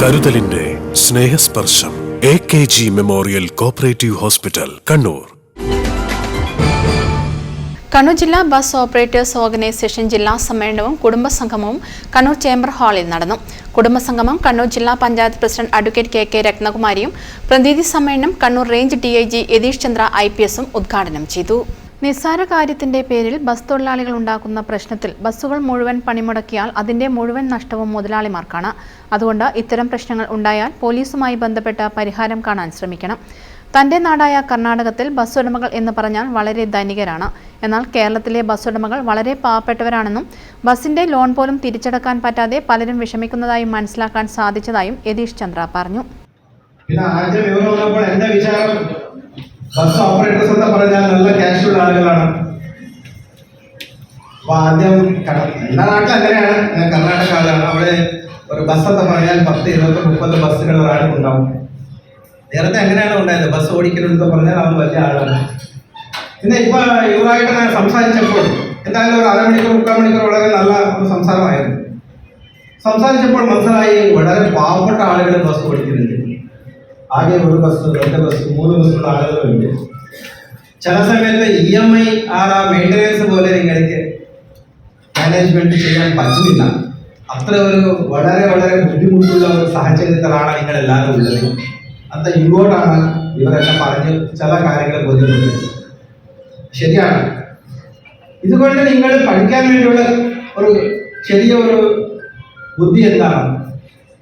കരുതലിന്റെ Snehasparsham A K G memorial cooperative hospital Kannur. Kannur ജില്ലാ bus operators organisation ജില്ലാ സമ്മേളനവും കുടുംബസംഗമവും Kannur chamber ഹാളിൽ നടന്നു. കുടുംബസംഗമം കണ്ണൂർ ജില്ലാ panchayat president advocate K K രത്നകുമാരിയും പ്രതിനിധി സമ്മേളനം Kannur range D I G Yathish Chandra I P എസും ഉദ്ഘാടനം ചെയ്തു. നിസ്സാര കാര്യത്തിന്റെ പേരിൽ ബസ് തൊഴിലാളികൾ ഉണ്ടാക്കുന്ന പ്രശ്നത്തിൽ ബസ്സുകൾ മുഴുവൻ പണിമുടക്കിയാൽ അതിന്റെ മുഴുവൻ നഷ്ടവും മുതലാളിമാർക്കാണ്. അതുകൊണ്ട് ഇത്തരം പ്രശ്നങ്ങൾ ഉണ്ടായാൽ പോലീസുമായി ബന്ധപ്പെട്ട പരിഹാരം കാണാൻ ശ്രമിക്കണം. തന്റെ നാടായ കർണാടകത്തിൽ ബസ് ഉടമകൾ എന്ന് പറഞ്ഞാൽ വളരെ ധനികരാണ്. എന്നാൽ കേരളത്തിലെ ബസ് ഉടമകൾ വളരെ പാവപ്പെട്ടവരാണെന്നും ബസിന്റെ ലോൺ പോലും തിരിച്ചടക്കാൻ പറ്റാതെ പലരും വിഷമിക്കുന്നതായും മനസ്സിലാക്കാൻ സാധിച്ചതായും യതീഷ് ചന്ദ്ര പറഞ്ഞു. ബസ് ഓപ്പറേറ്റേഴ്സ് എന്ന് പറഞ്ഞാൽ നല്ല അങ്ങനെയാണ് കർണാടക ആളാണ്. അവിടെ ഒരു ബസ് എന്ന് പറഞ്ഞാൽ പത്ത് ഇരുപത്തി മുപ്പത് ബസ്സുകൾ ഒരാൾക്ക് ഉണ്ടാവും. നേരത്തെ അങ്ങനെയാണ് ഉണ്ടായത് ബസ് ഓടിക്കലെന്ന് പറഞ്ഞാൽ അവൻ വലിയ ആളാണ്. പിന്നെ ഇപ്പൊ ഇവരായിട്ട് ഞാൻ സംസാരിച്ചപ്പോൾ എന്തായാലും ഒരു അരമണിക്കൂർ മുക്കാൽ മണിക്കൂർ വളരെ നല്ല സംസാരമായിരുന്നു. സംസാരിച്ചപ്പോൾ മനസ്സിലായി വളരെ പാവപ്പെട്ട ആളുകൾ ബസ് ഓടിക്കുന്നുണ്ട്. ആകെ ഒരു ബസ് രണ്ട് ബസ് മൂന്ന് ബസ്സുള്ള ആളുകളുണ്ട്. ചില സമയത്ത് ഇ എം ഐ ആ മെയിന്റനൻസ് പോലെ നിങ്ങൾക്ക് മാനേജ്മെന്റ് ചെയ്യാൻ പറ്റുന്നില്ല. അത്ര ഒരു വളരെ വളരെ ബുദ്ധിമുട്ടുള്ള ഒരു സാഹചര്യത്തിലാണ് നിങ്ങൾ എല്ലാവരും ഉള്ളത്. അത്ര ഇങ്ങോട്ടാണ് ഇവരെല്ലാം പറഞ്ഞ് ചില കാര്യങ്ങൾ ബോധ്യപ്പെട്ടത് ശരിയാണ്. ഇതുകൊണ്ട് നിങ്ങൾ പഠിക്കാൻ വേണ്ടിയുള്ള ഒരു ചെറിയ ഒരു ബുദ്ധി എന്താണ്?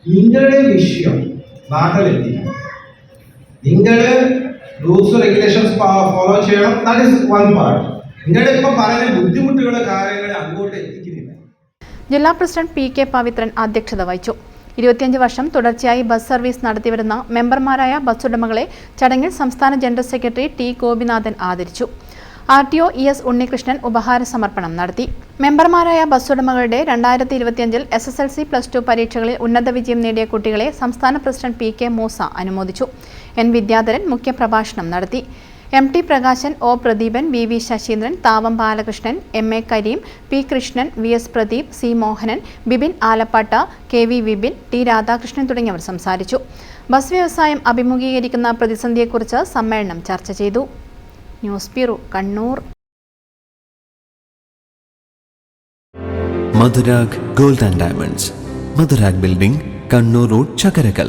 നിങ്ങളുടെ വിഷയം നാട്ടിലെത്തിക്കണം. നിങ്ങൾ റൂൾസ് റെഗുലേഷൻസ് ഫോളോ ചെയ്യണം. ദാറ്റ് ഇസ് വൺ പാർട്ട് നിങ്ങളുടെ ഇപ്പൊ പറഞ്ഞ ബുദ്ധിമുട്ടുകളുടെ കാര്യങ്ങൾ അങ്ങോട്ട് എത്തിക്കുന്നില്ല. ജില്ലാ പ്രസിഡന്റ് പി കെ പവിത്രൻ അധ്യക്ഷത വഹിച്ചു. ഇരുപത്തിയഞ്ച് വർഷം തുടർച്ചയായി ബസ് സർവീസ് നടത്തിവരുന്ന മെമ്പർമാരായ ബസ് ഉടമകളെ ചടങ്ങിൽ സംസ്ഥാന ജനറൽ സെക്രട്ടറി ടി ഗോപിനാഥൻ ആദരിച്ചു. R T O E S Unnikrishnan ഉപഹാര സമർപ്പണം നടത്തി. മെമ്പർമാരായ ബസ് ഉടമകളുടെ രണ്ടായിരത്തി ഇരുപത്തിയഞ്ചിൽ S S L C plus two പരീക്ഷകളിൽ ഉന്നത വിജയം നേടിയ കുട്ടികളെ സംസ്ഥാന പ്രസിഡന്റ് പി കെ മൂസ അനുമോദിച്ചു. എൻ വിദ്യാധരൻ മുഖ്യപ്രഭാഷണം നടത്തി. M T Prakashan O Pradeepan V V Sasheendran Thavam Balakrishnan M A Kareem P Krishnan V S Pradeep C Mohanan Bibin Alappatt K V Vipin T Radhakrishnan തുടങ്ങിയവർ സംസാരിച്ചു. Bus വ്യവസായം അഭിമുഖീകരിക്കുന്ന പ്രതിസന്ധിയെക്കുറിച്ച് സമ്മേളനം ചർച്ച ചെയ്തു. News bureau Kannur. Madhurag gold and diamonds. Madhurag building Kannur road Chakkarakkal.